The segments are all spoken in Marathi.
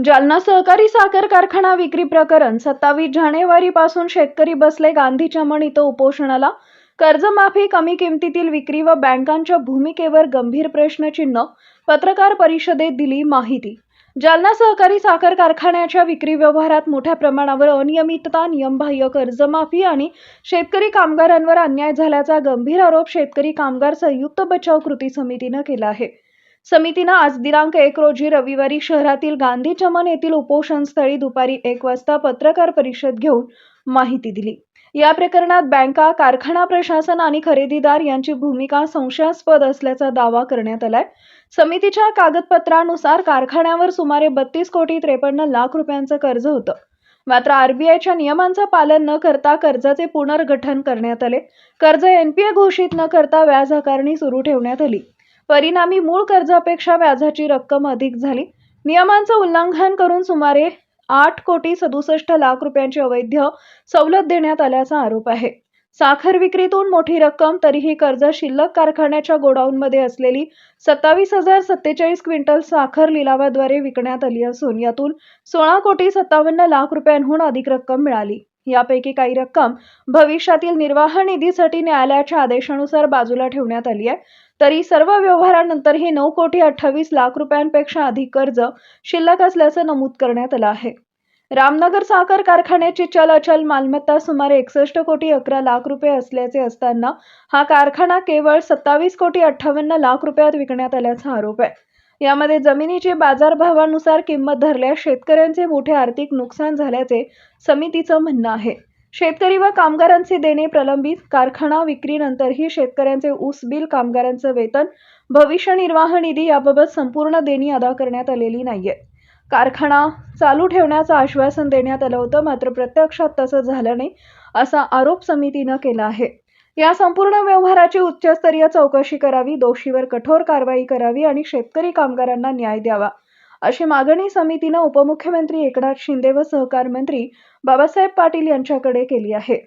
जालना सहकारी साखर कारखाना विक्री प्रकरण सत्तावीस जानेवारीपासून शेतकरी बसले गांधी चमन इथं उपोषणाला. कर्जमाफी कमी किमतीतील विक्री व बँकांच्या भूमिकेवर गंभीर प्रश्नचिन्ह. पत्रकार परिषदेत दिली माहिती. जालना सहकारी साखर कारखान्याच्या विक्री व्यवहारात मोठ्या प्रमाणावर अनियमितता नियमबाह्य कर्जमाफी आणि शेतकरी कामगारांवर अन्याय झाल्याचा गंभीर आरोप शेतकरी कामगार संयुक्त बचाव कृती समितीनं केला आहे. समितीनं आज दिनांक एक रोजी रविवारी शहरातील गांधी चमन येथील उपोषणस्थळी दुपारी एक वाजता पत्रकार परिषद घेऊन माहिती दिली. या प्रकरणात बँका कारखाना प्रशासन आणि खरेदीदार यांची भूमिका संशयास्पद असल्याचा दावा करण्यात आलाय. समितीच्या कागदपत्रानुसार कारखान्यावर सुमारे बत्तीस कोटी त्रेपन्न लाख रुपयांचं कर्ज होतं. मात्र आरबीआयच्या नियमांचं पालन न करता कर्जाचे पुनर्गठन करण्यात आले. कर्ज एनपीए घोषित न करता व्याज आकारणी सुरू ठेवण्यात आली. परिणामी मूळ कर्जापेक्षा व्याजाची रक्कम अधिक झाली. नियमांचं उल्लंघन करून सुमारे आठ कोटी सदुसष्ट लाख रुपयांची अवैध सवलत देण्यात आल्याचा आरोप आहे. साखर विक्रीतून मोठी रक्कम तरीही कर्ज शिल्लक कारखान्याच्या गोडाऊनमध्ये असलेली सत्तावीस हजार सत्तेचाळीस क्विंटल साखर लिलावाद्वारे विकण्यात आली असून यातून सोळा कोटी सत्तावन्न लाख रुपयांहून अधिक रक्कम मिळाली. यापैकी काही रक्कम भविष्यातील निर्वाह निधीसाठी न्यायालयाच्या आदेशानुसार बाजूला ठेवण्यात आली आहे. तरी सर्व व्यवहारानंतर हे नऊ कोटी अठ्ठावीस लाख रुपयांपेक्षा अधिक कर्ज शिल्लक असल्याचं नमूद करण्यात आलं आहे. रामनगर साखर कारखान्याची चल अचल मालमत्ता सुमारे एकसष्ट कोटी अकरा लाख रुपये असल्याचे असताना हा कारखाना केवळ सत्तावीस कोटी अठ्ठावन्न लाख रुपयात विकण्यात आल्याचा आरोप आहे. यामध्ये जमिनीची बाजारभावानुसार किंमत धरल्यास शेतकऱ्यांचे मोठे आर्थिक नुकसान झाल्याचे समितीचं म्हणणं आहे. शेतकरी व कामगारांचे देणे प्रलंबित. कारखाना विक्रीनंतरही शेतकऱ्यांचे ऊस बिल कामगारांचं वेतन. भविष्य निर्वाह निधी याबाबत संपूर्ण देणी अदा करण्यात आलेली नाहीये. कारखाना चालू ठेवण्याचं आश्वासन देण्यात आलं होतं मात्र प्रत्यक्षात तसं झालं नाही असा आरोप समितीनं केला आहे. या संपूर्ण व्यवहाराची उच्चस्तरीय चौकशी करावी दोषीवर कठोर कारवाई करावी आणि शेतकरी कामगारांना न्याय द्यावा. अशी मागणी समितीनं उपमुख्यमंत्री एकनाथ शिंदे व सहकार मंत्री बाबासाहेब पाटील यांच्याकडे केली आहे.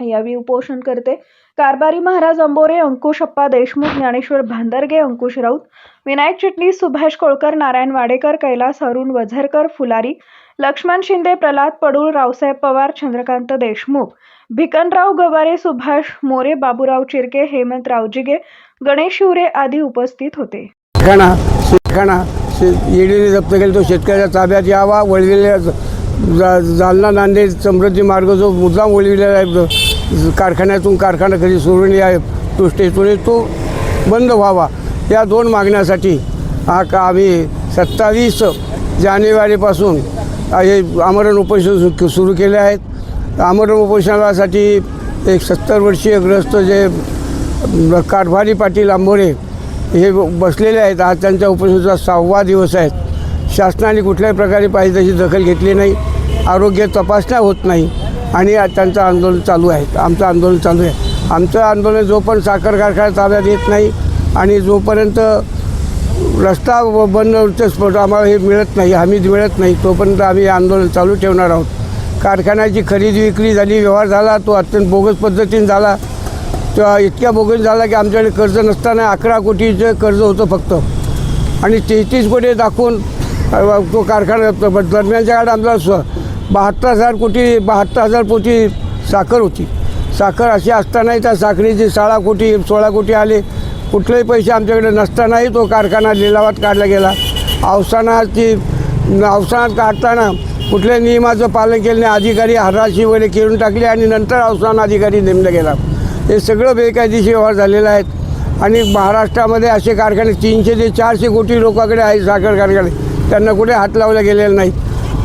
यावेळी उपोषण करते कारभारी महाराज अंबोरे अंकुश अप्पा देशमुख ज्ञानेश्वर भांदरगे अंकुश राऊत विनायक चिटणीस सुभाष कोळकर नारायण वाडेकर कैलास अरुण वझरकर फुलारी लक्ष्मण शिंदे प्रल्हाद पडूळ रावसाहेब पवार चंद्रकांत देशमुख भिकनराव गवारे सुभाष मोरे बाबूराव चिरके हेमंत रावजिगे गणेश शिवरे आदी उपस्थित होते. ईडीने जप्त केला तो शेतकऱ्याच्या ताब्यात यावा वळविलेल्या जा जालना नांदेड समृद्धी मार्ग जो मुद्दाम वळविलेला आहे कारखान्यातून कारखाना कधी सुरू नाही आहे तो स्टेशनने तो बंद व्हावा. या दोन मागण्यासाठी हा का आम्ही सत्तावीस जानेवारीपासून हे आमरण उपोषण सु- सुरू केले आहेत. आमरण उपोषणासाठी एक सत्तर वर्षीय ग्रस्त जे कारभारी पाटील आंबोरे हे बसलेले आहेत. आज त्यांच्या उपोषणाचा सहावा दिवस आहेत शासनाने कुठल्याही प्रकारे पाहिजे तशी दखल घेतली नाही. आरोग्य तपासण्या होत नाही. आणि त्यांचं आंदोलन चालू आहे. आमचं आंदोलन चालू आहे. आमचं आंदोलन जो पण साखर कारखाना ताब्यात येत नाही आणि जोपर्यंत रस्ता बंद आम्हाला हे मिळत नाही हमीद मिळत नाही तोपर्यंत आम्ही आंदोलन चालू ठेवणार आहोत. कारखान्याची खरेदी विक्री झाली व्यवहार झाला तो अत्यंत बोगस पद्धतीने झाला. तो इतक्या बोगस झाला की आमच्याकडे कर्ज नसताना अकरा कोटीचं कर्ज होतं फक्त. आणि तेहतीस कोटी दाखवून तो कारखाना दरम्यानच्या काळात आमचा स्व बहात्तर हजार कोटी बहात्तर हजार कोटी साखर होती. साखर अशी असतानाही त्या साखरेची सोळा कोटी सोळा कोटी आले. कुठलेही पैसे आमच्याकडे नसतानाही तो कारखाना लिलावात काढला गेला. अवसानाची अवसानात काढताना कुठल्या नियमाचं पालन केलं नाही. अधिकारी हराशी वगैरे केळून टाकले आणि नंतर अवसान अधिकारी नेमला गेला. हे सगळं बेकायदेशीर व्यवहार झालेला आहेत. आणि महाराष्ट्रामध्ये असे कारखाने तीनशे ते चारशे कोटी लोकांकडे आहेत साखर कारखाने. त्यांना कुठे हात लावले गेलेले नाही.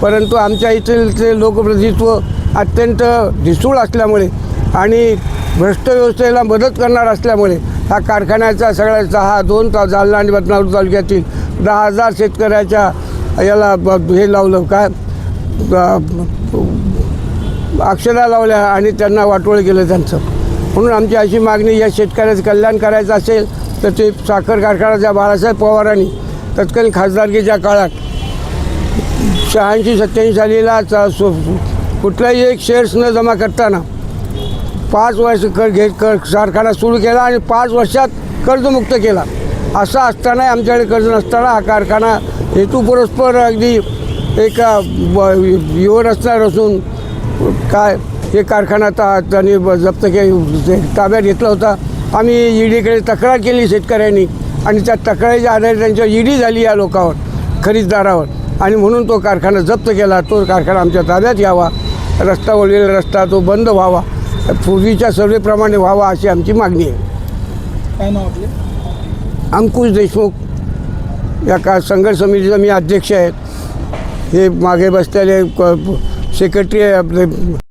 परंतु आमच्या इथले लोकप्रतिनिधित्व अत्यंत ढिसूळ असल्यामुळे आणि भ्रष्ट व्यवस्थेला मदत करणार असल्यामुळे ह्या कारखान्याचा सगळ्याचा हा दोन ता जालना आणि बदनापूर तालुक्यातील दहा हजार शेतकऱ्याच्या याला ब- हे लावलं. काय? अक्षरा लावल्या आणि त्यांना वाटोळ केलं त्यांचं. म्हणून आमची अशी मागणी या शेतकऱ्याचं कल्याण करायचं असेल तर ते साखर कारखानाच्या बाळासाहेब पवारांनी तत्कालीन खासदारकीच्या काळात शहाऐंशी सत्त्याऐंशी सालीला चा- कुठलाही एक शेअर्स न जमा करताना पाच वर्ष कर घे कर कारखाना सुरू केला आणि पाच वर्षात कर्जमुक्त केला. असं असताना आमच्याकडे कर्ज नसताना हा कारखाना हेतुपुरस्पर अगदी एका ब- असणार असून काय हे कारखाना ता त्यांनी जप्त के ताब्यात घेतला होता. आम्ही ईडीकडे तक्रार केली शेतकऱ्यांनी. आणि त्या तक्रारीच्या आधारे त्यांच्यावर ईडी झाली या लोकांवर खरीददारावर. आणि म्हणून तो कारखाना जप्त केला. तो कारखाना आमच्या ताब्यात यावा रस्ता वळलेला रस्ता तो बंद व्हावा. पूर्वीच्या सर्वेप्रमाणे व्हावा अशी आमची मागणी आहे. काय नाव आपले? अंकुश देशमुख. या का संघर्ष समितीचा मी अध्यक्ष आहे. हे मागे बसलेले सेक्रेटरी आहे आपले.